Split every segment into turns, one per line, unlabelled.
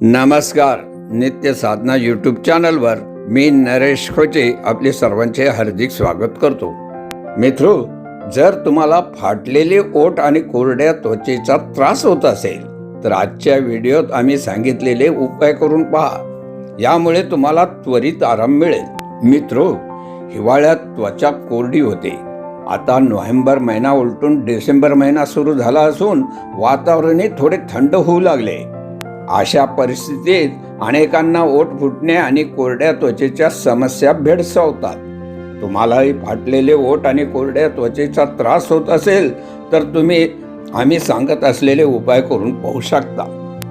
नमस्कार. नित्य साधना यूट्यूब चॅनलवर मी नरेश खोचे आपले सर्वांचे हार्दिक स्वागत करतो. मित्रो जर तुम्हाला फाटलेले ओठ आणि कोरड्या त्वचेचा त्रास होत असेल तर आजच्या व्हिडिओत आम्ही सांगितलेले उपाय करून पहा. यामुळे तुम्हाला त्वरित आराम मिळेल. मित्रो हिवाळ्यात त्वचा कोरडी होते. आता नोव्हेंबर महिना उलटून डिसेंबर महिना सुरू झाला असून वातावरणही थोडे थंड होऊ लागले. अशा परिस्थितीत अनेकांना ओठ फुटणे आणि कोरड्या त्वचेच्या समस्या भेडसावतात. तुम्हालाही फाटलेले ओठ आणि कोरड्या त्वचेचा त्रास होत असेल तर तुम्ही आम्ही सांगत असलेले उपाय करून पाहू शकता.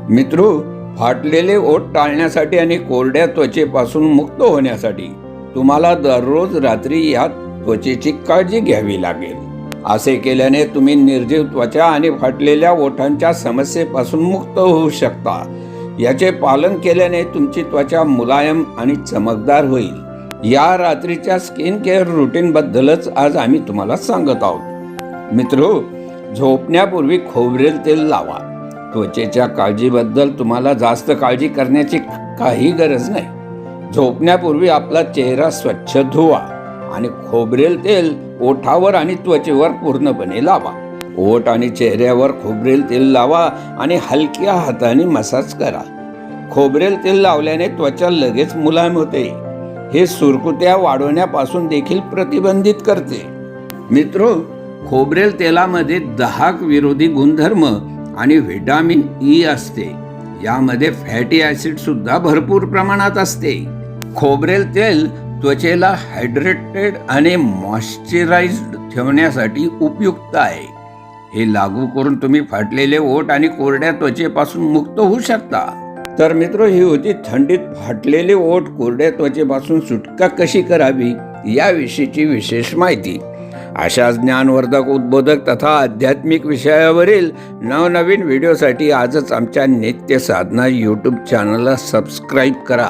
मित्रू फाटलेले ओठ टाळण्यासाठी आणि कोरड्या त्वचेपासून मुक्त होण्यासाठी तुम्हाला दररोज रात्री या त्वचेची काळजी घ्यावी लागेल. असे केल्याने तुम्ही निर्जीव त्वचा आणि फाटलेल्या ओठांच्या समस्येपासून मुक्त होऊ शकता. याचे पालन केल्याने तुमची त्वचा मुलायम आणि चमकदार होईल. या रात्रीच्या स्किन केअर रुटीनबद्दलच आज आम्ही तुम्हाला सांगत आहोत. मित्रो झोपण्यापूर्वी खोबरेल तेल लावा. त्वचेच्या काळजीबद्दल तुम्हाला जास्त काळजी करण्याची काही गरज नाही. झोपण्यापूर्वी आपला चेहरा स्वच्छ धुवा आणि खोबरेल तेल ओठावर आणि त्वचेवर पूर्णपणे लावा. ओठ आणि चेहऱ्यावर खोबरेल तेल लावा आणि हलक्या हाताने मसाज करा. खोबरेल तेल लावल्याने त्वचा लगेच मुलायम होते. हे सुरकुत्या वाढवण्यापासून देखील प्रतिबंधित करते. मित्रो खोबरेल तेलामध्ये दहाक विरोधी गुणधर्म आणि व्हिटॅमिन ई असते. यामध्ये फॅटी ऍसिड सुद्धा भरपूर प्रमाणात असते. खोबरेल तेल त्वचेला हायड्रेटेड आणि मॉइश्चराइज्ड ठेवण्यासाठी उपयुक्त आहे. हे लागू करून तुम्ही फाटलेले ओठ आणि कोरड्या त्वचेपासून मुक्त होऊ शकता. तर मित्र ही होती थंडीत फाटलेले ओठ कोरड्या त्वचेपासून सुटका कशी करावी याविषयीची विशेष माहिती. अशा ज्ञानवर्धक उद्बोधक तथा आध्यात्मिक विषयावरील नवनवीन व्हिडिओसाठी आजच आमच्या नित्य साधना यूट्यूब चॅनलला सबस्क्राईब करा.